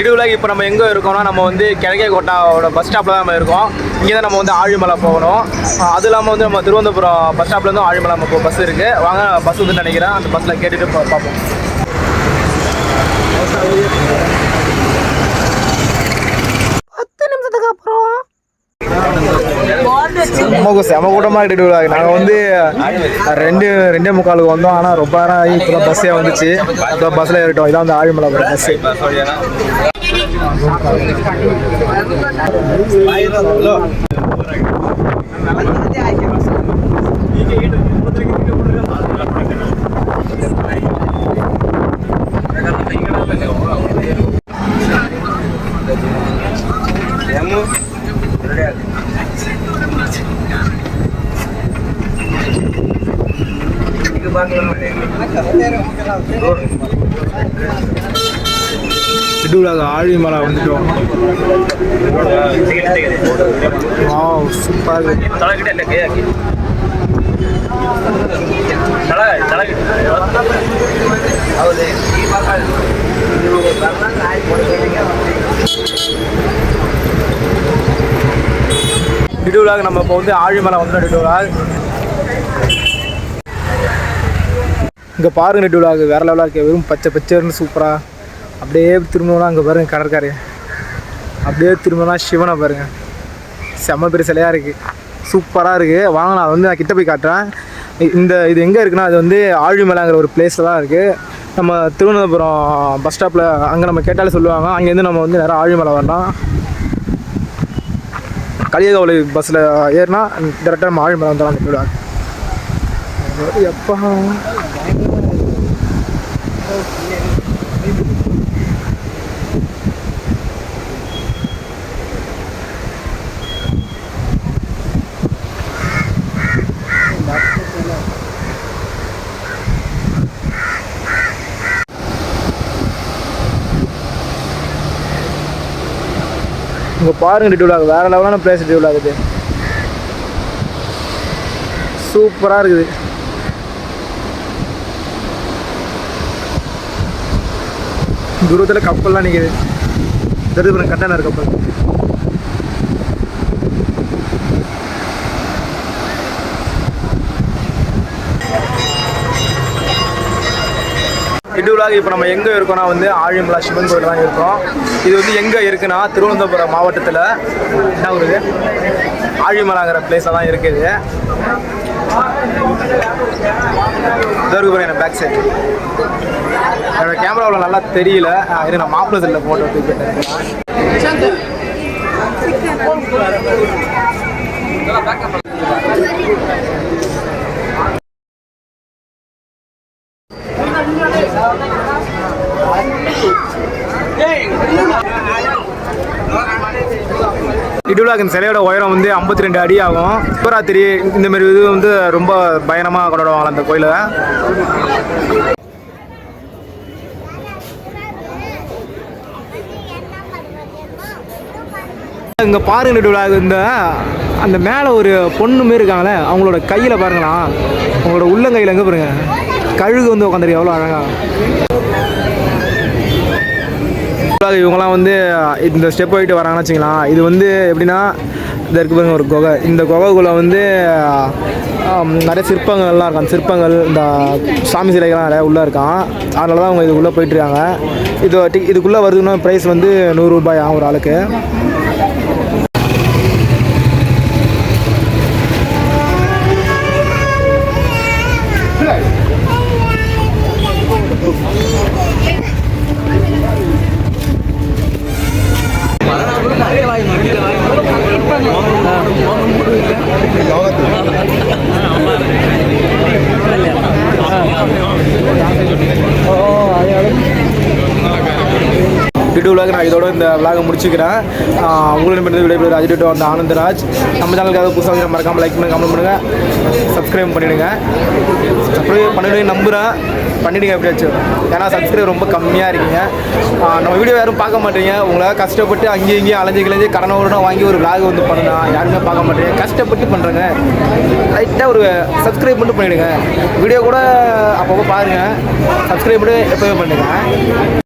இடுவில் இப்போ நம்ம எங்கே இருக்கோம்னா நம்ம வந்து கிழக்கே கோட்டாவோட பஸ் ஸ்டாப்பில் தான் நம்ம இருக்கோம். இங்கே தான் நம்ம வந்து ஆழிமலை போகணும். அது இல்லாமல் வந்து நம்ம திருவனந்தபுரம் பஸ் ஸ்டாப்லேருந்து ஆழிமலை நம்ம பஸ் இருக்குது வாங்க பஸ் வந்து நினைக்கிறேன். அந்த பஸ்ஸில் கேட்டுட்டு பார்ப்போம். செம்ம செம கூட்டமாக இடுவிழா நாங்கள் வந்து ரெண்டு ரெண்டே முக்காலுக்கு வந்தோம் ஆனால் ரொம்ப நேரம் ஆகி இப்போ தான் பஸ்ஸே வந்துச்சு இப்போ பஸ்ஸில் ஏறிட்டோம் இதான் வந்து ஆழிமலை பஸ்ஸு இடுவிழாக்கு ஆழிமலை வந்துட்டோம். வாவ் சூப்பர் அதுக்காக நம்ம இப்போ வந்து ஆழிமலை வந்து இடுவிழா இங்கே பாருங்க நெட்டுவிழாக்கு வேற லெவலாக இருக்குது வெறும் பச்சை பச்சைன்னு சூப்பராக அப்படியே திரும்பணும்னா அங்கே பாருங்க கடற்கரை. அப்படியே திரும்பினா சிவனை பாருங்க. செம்ம பெரிய சிலையாக இருக்குது சூப்பராக இருக்குது வாங்க நான் வந்து நான் கிட்ட போய் காட்டுறேன். இந்த இது எங்கே இருக்குன்னா அது வந்து ஆழிமலைங்கிற ஒரு பிளேஸில் தான் இருக்குது நம்ம திருவனந்தபுரம் பஸ் ஸ்டாப்பில் அங்கே நம்ம கேட்டாலே சொல்லுவாங்க. அங்கேருந்து நம்ம வந்து நேராக ஆழிமலை வரலாம். கலியகவலை பஸ்ஸில் ஏறினா டேரெக்டாக நம்ம ஆழிமலை வந்துடலாம் அந்த எப்போ இங்கே பாருங்க ஆகுது வேறு லெவலான பிளேஸ் டிடிவிலாக் ஆகுது சூப்பராக இருக்குது. தூரத்தில் கப்பல்லாம் நிற்குது தெரிஞ்சு கண்டனர் கப்பல். இடுவிலாக இப்போ நம்ம எங்கே இருக்கோம்னா வந்து ஆழிமலா சிவன் கோயில் தான் இருக்கோம். இது வந்து எங்கே இருக்குன்னா திருவனந்தபுரம் மாவட்டத்தில் என்ன ஊர் ஆழிமலாங்கிற பிளேஸாக தான் இருக்குது இதற்கு பேக் சைடு என்னோட கேமராவில் நல்லா தெரியல. இது நான் மாப்பிள்ள செல்லில் ஃபோட்டோ தூக்கிட்டேன் இடுவிழாக்கு இந்த சிலையோட உயரம் வந்து ஐம்பத்தி ரெண்டு அடி ஆகும். சிவராத்திரி இந்த மாதிரி இது வந்து ரொம்ப பயணமாக கொண்டாடுவாங்க அந்த கோயிலை? இங்கே பாருங்க நடுவில் இந்த அந்த மேலே ஒரு பொண்ணு மாரி இருக்காங்களே அவங்களோட கையில் பாருங்களா அவங்களோட உள்ளங்கையில் எங்கே பாருங்க. கழுகு வந்து உட்காந்துருக்கு எவ்வளோ அழகா இவங்கலாம் வந்து இந்த ஸ்டெப் போயிட்டு வராங்கன்னு வச்சுக்கலாம். இது வந்து எப்படின்னா இந்த இருக்கு பாருங்க ஒரு குகை. இந்த குகைக்குள்ளே வந்து நிறைய சிற்பங்கள்லாம் இருக்கும் அந்த சிற்பங்கள் இந்த சாமி சிலைகள்லாம் நிறையா உள்ளே இருக்கான். அதனால தான் அவங்க இதுக்குள்ளே போயிட்டுருக்காங்க இது இதுக்குள்ளே வருதுன்னா ப்ரைஸ் வந்து நூறுரூபாய் ஆகும் ஒரு ஆளுக்கு. இந்த விலாகை முடிச்சுக்கிறேன். ஆஹ் உங்களுக்கு பண்ணி விடைபெறுவது அஜிட்டு அந்த ஆனந்தராஜ். நம்ம சேனலுக்காக புதுசாக மறக்காமல் லைக் பண்ணுங்க கமெண்ட் பண்ணுங்கள் சப்ஸ்கிரைப் பண்ணிவிடுங்க சப்ஸ்கிரைப் பண்ணிவிடுங்க நம்புகிறேன் பண்ணிவிடுங்க எப்படியாச்சும் ஏன்னா சப்ஸ்கிரைப் ரொம்ப கம்மியாக இருக்கீங்க. நம்ம வீடியோ யாரும் பார்க்க மாட்டீங்க. உங்களால் கஷ்டப்பட்டு அங்கேயும் இங்கேயும் அலைஞ்சு கிளைஞ்சு கடனை உடனே வாங்கி ஒரு விளாக் வந்து பண்ணுனா யாருமே பார்க்க மாட்டீங்க. கஷ்டப்பட்டு பண்ணுறேங்க லைட்டாக ஒரு சப்ஸ்கிரைப் மட்டும் பண்ணிவிடுங்க வீடியோ கூட அப்பப்போ பாருங்கள் சப்ஸ்கிரைப் மட்டும் எப்போவே பண்ணுங்கள்